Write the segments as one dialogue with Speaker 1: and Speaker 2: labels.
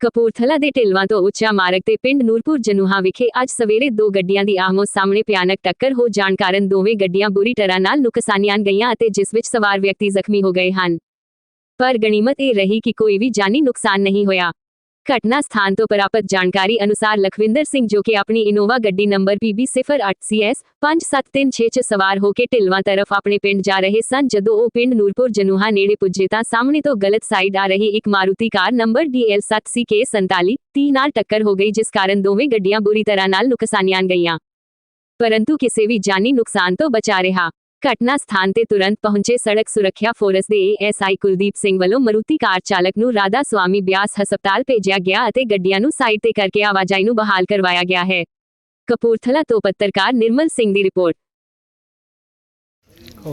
Speaker 1: ਕਪੂਰਥਲਾ ਦੇ ਢਿਲਵਾਂ ਤੋਂ ਉੱਚਾ ਮਾਰਗ ਤੇ ਪਿੰਡ ਨੂਰਪੁਰ ਜਨੂਹਾ ਵਿਖੇ ਅੱਜ ਸਵੇਰੇ ਦੋ ਗੱਡੀਆਂ ਦੀ ਆਹਮੋ ਸਾਹਮਣੇ ਭਿਆਨਕ ਟੱਕਰ ਹੋ ਜਾਣ ਕਾਰਨ ਦੋਵੇਂ ਗੱਡੀਆਂ ਬੁਰੀ ਤਰ੍ਹਾਂ ਨਾਲ ਨੁਕਸਾਨੀਆਂ ਗਈਆਂ ਅਤੇ ਜਿਸ ਵਿੱਚ ਸਵਾਰ ਵਿਅਕਤੀ ਜ਼ਖਮੀ ਹੋ ਗਏ ਹਨ। ਪਰ ਗਣੀਮਤ ਇਹ ਰਹੀ ਕਿ ਕੋਈ ਵੀ ਜਾਨੀ ਨੁਕਸਾਨ ਨਹੀਂ ਹੋਇਆ। ਘਟਨਾ ਸਥਾਨ ਤੋਂ ਪ੍ਰਾਪਤ ਜਾਣਕਾਰੀ ਅਨੁਸਾਰ ਲਖਵਿੰਦਰ ਸਿੰਘ ਜੋ ਕਿ ਆਪਣੀ ਇਨੋਵਾ ਗੱਡੀ ਨੰਬਰ PB08CS 5736 ਚ ਸਵਾਰ ਹੋ ਕੇ ਢਿਲਵਾਂ ਤਰਫ ਆਪਣੇ ਪਿੰਡ ਜਾ ਰਹੇ ਸਨ ਜਦੋਂ ਉਹ ਪਿੰਡ ਨੂਰਪੁਰ ਜਨੂਹਾ ਨੇੜੇ ਪੁੱਜੇ ਤਾਂ ਸਾਹਮਣੇ ਤੋਂ ਗਲਤ ਸਾਈਡ ਆ ਰਹੀ ਇੱਕ ਮਾਰੂਤੀ ਕਾਰ ਨੰਬਰ DL7CK47 30 ਨਾਲ ਟੱਕਰ ਹੋ ਗਈ ਜਿਸ ਕਾਰਨ ਦੋਵੇਂ ਗੱਡੀਆਂ ਬੁਰੀ ਤਰ੍ਹਾਂ ਨਾਲ ਨੁਕਸਾਨੀਆਂ ਗਈਆਂ ਪਰੰਤੂ ਕਿਸੇ ਵੀ ਜਾਨੀ ਨੁਕਸਾਨ ਤੋਂ ਬਚਾ ਰਿਹਾ ਘਟਨਾ ਸਥਾਨ ਤੇ ਤੁਰੰਤ ਪਹੁੰਚੇ ਸੜਕ ਸੁਰੱਖਿਆ ਫੋਰਸ ਦੇ ਏਐਸਆਈ ਕੁਲਦੀਪ ਸਿੰਘ ਵੱਲੋਂ ਮਰੂਤੀ ਕਾਰ ਚਾਲਕ ਨੂੰ ਰਾਧਾ ਸੁਆਮੀ ਬਿਆਸ ਹਸਪਤਾਲ ਭੇਜਿਆ ਗਿਆ ਅਤੇ ਗੱਡੀਆਂ ਨੂੰ ਸਾਈਡ ਤੇ ਕਰਕੇ ਆਵਾਜਾਈ ਨੂੰ ਬਹਾਲ ਕਰਵਾਇਆ ਗਿਆ ਹੈ। ਕਪੂਰਥਲਾ ਤੋਂ ਪੱਤਰਕਾਰ ਨਿਰਮਲ ਸਿੰਘ ਦੀ ਰਿਪੋਰਟ।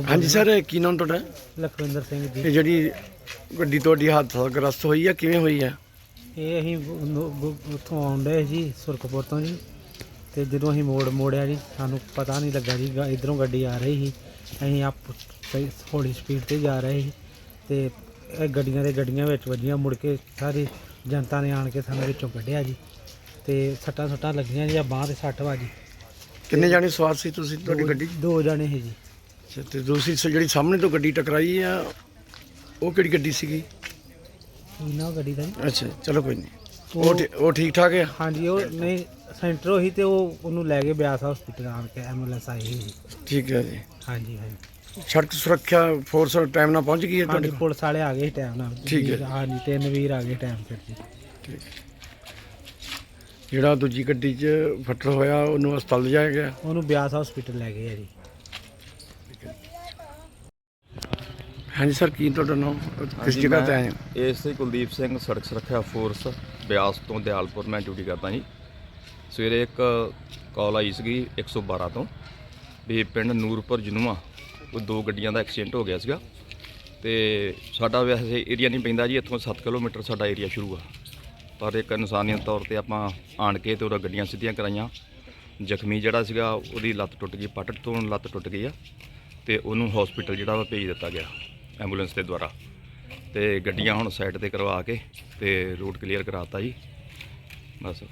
Speaker 2: ਹਾਂਜੀ ਸਰ ਕੀ ਨਾਮ ਤੁਹਾਡਾ?
Speaker 3: ਲਖਵਿੰਦਰ ਸਿੰਘ ਜੀ।
Speaker 2: ਇਹ ਜਿਹੜੀ ਗੱਡੀ ਤੁਹਾਡੀ ਹਾਦਸਾਗ੍ਰਸਤ ਹੋਈ ਆ ਕਿਵੇਂ ਹੋਈ ਆ?
Speaker 3: ਇਹ ਅਸੀਂ ਉਨ- ਗੁ- ਉੱਥੋਂ ਆਉਂਦੇ ਜੀ ਸੁਰਖਪੁਰ ਤੋਂ ਜੀ। ਤੇ ਜਦੋਂ ਅਸੀਂ ਮੋੜ ਮੋੜਿਆ ਜੀ ਸਾਨੂੰ ਪਤਾ ਨਹੀਂ ਲੱਗਾ ਜੀ ਇੱਧਰੋਂ ਗੱਡੀ ਆ ਰਹੀ ਸੀ। ਅਸੀਂ ਆਪ ਸਹੀ ਹੌਲੀ ਸਪੀਡ ਤੇ ਜਾ ਰਹੇ ਸੀ ਤੇ ਇਹ ਗੱਡੀਆਂ ਦੇ ਗੱਡੀਆਂ ਵਿੱਚ ਵੱਜੀਆਂ ਮੁੜ ਕੇ ਸਾਰੀ ਜਨਤਾ ਨੇ ਆਣ ਕੇ ਸਾਨੂੰ ਵਿੱਚੋਂ ਕੱਢਿਆ ਜੀ। ਤੇ ਸੱਟਾਂ ਸੱਟਾਂ ਲੱਗੀਆਂ ਜੀ ਆ ਬਾਂਹ ਤੇ ਸੱਟ ਵੱਜੀ
Speaker 2: ਕਿੰਨੇ ਜਾਣੇ ਸਵਾਰ ਸੀ ਤੁਸੀਂ ਤੁਹਾਡੀ ਗੱਡੀ?
Speaker 3: ਦੋ ਜਣੇ ਸੀ ਜੀ।
Speaker 2: ਅੱਛਾ, ਤੇ ਦੂਸਰੀ ਜਿਹੜੀ ਸਾਹਮਣੇ ਤੋਂ ਗੱਡੀ ਟਕਰਾਈ ਆ ਉਹ ਕਿਹੜੀ ਗੱਡੀ ਸੀਗੀ?
Speaker 3: ਇਹਨਾਂ ਗੱਡੀ ਦਾ
Speaker 2: ਅੱਛਾ ਚਲੋ ਕੋਈ ਨਹੀਂ। ਉਹ ਉਹ ਠੀਕ ਠਾਕ ਆ?
Speaker 3: ਹਾਂਜੀ ਉਹ ਨਹੀਂ ਸੈਂਟਰ ਉਹੀ ਤੇ ਉਹ ਉਹਨੂੰ ਲੈ ਕੇ ਬਿਆਸ ਹਸਪੀਟਲ ਆਣ ਕੇ ਐਂਬੂਲੈਂਸ ਆਈ ਸੀ। ਜੀ
Speaker 2: ਠੀਕ ਹੈ ਜੀ।
Speaker 3: ਹਾਂਜੀ ਹਾਂਜੀ।
Speaker 2: ਸੜਕ ਸੁਰੱਖਿਆ ਫੋਰਸ ਟਾਈਮ ਨਾਲ ਪਹੁੰਚ ਗਈ ਹੈ ਤੁਹਾਡੇ
Speaker 3: ਹਾਂਜੀ
Speaker 2: ਕੋਲ?
Speaker 3: ਪੁਲਿਸ ਵਾਲੇ ਆ ਗਏ ਟਾਈਮ ਨਾਲ।
Speaker 2: ਠੀਕ ਹੈ।
Speaker 3: ਹਾਂਜੀ ਤਿੰਨ ਵੀਰ ਆ ਗਏ ਟਾਈਮ ਸਿਰ ਜੀ।
Speaker 2: ਜਿਹੜਾ ਦੂਜੀ ਗੱਡੀ 'ਚ ਫੱਟੜ ਹੋਇਆ ਉਹਨੂੰ ਹਸਪਤਾਲ ਲਿਜਾਇਆ ਗਿਆ?
Speaker 3: ਉਹਨੂੰ ਬਿਆਸ ਹਸਪੀਟਲ ਲੈ ਗਏ ਆ ਜੀ।
Speaker 2: ਹਾਂਜੀ ਸਰ ਕੀ ਤੁਹਾਡਾ ਨਾਮ? ਕਿਸ ਜਗ੍ਹਾ ਤੇ ਆਏ ਹੋ?
Speaker 4: ਏਐਸਆਈ ਕੁਲਦੀਪ ਸਿੰਘ ਸੜਕ ਸੁਰੱਖਿਆ ਫੋਰਸ ਬਿਆਸ ਤੋਂ ਦਿਆਲਪੁਰ ਮੈਂ ਡਿਊਟੀ ਕਰਦਾ ਜੀ। ਸਵੇਰੇ ਇੱਕ ਕਾਲ ਆਈ ਸੀਗੀ 112 ਤੋਂ ਵੀ ਪਿੰਡ ਨੂਰਪੁਰ ਜਨੂਆ, ਉਹ ਦੋ ਗੱਡੀਆਂ ਦਾ ਐਕਸੀਡੈਂਟ ਹੋ ਗਿਆ ਸੀਗਾ। ਤੇ ਸਾਡਾ ਵੈਸੇ ਏਰੀਆ ਨਹੀਂ ਪੈਂਦਾ ਜੀ, ਇੱਥੋਂ 7 ਕਿਲੋਮੀਟਰ ਸਾਡਾ ਏਰੀਆ ਸ਼ੁਰੂ ਆ। ਪਰ ਇੱਕ ਇਨਸਾਨੀਅਤ ਤੌਰ ਤੇ ਆਪਾਂ ਆਣ ਕੇ ਤੇ ਉਹਦਾ ਗੱਡੀਆਂ ਸਿੱਧੀਆਂ ਕਰਾਈਆਂ। ਜ਼ਖਮੀ ਜਿਹੜਾ ਸੀਗਾ, ਉਹਦੀ ਲੱਤ ਟੁੱਟ ਗਈ, ਪੱਟ ਤੋਂ ਲੱਤ ਟੁੱਟ ਗਈ ਆ ਤੇ ਉਹਨੂੰ ਹਸਪੀਟਲ ਜਿਹੜਾ ਵਾ ਭੇਜ ਦਿੱਤਾ ਗਿਆ ਐਂਬੂਲੈਂਸ ਦੇ ਦੁਆਰਾ। ਤੇ ਗੱਡੀਆਂ ਹੁਣ ਸਾਈਡ ਤੇ ਕਰਵਾ ਕੇ ਤੇ ਰੂਟ ਕਲੀਅਰ ਕਰਾਤਾ ਜੀ। ਬਸ।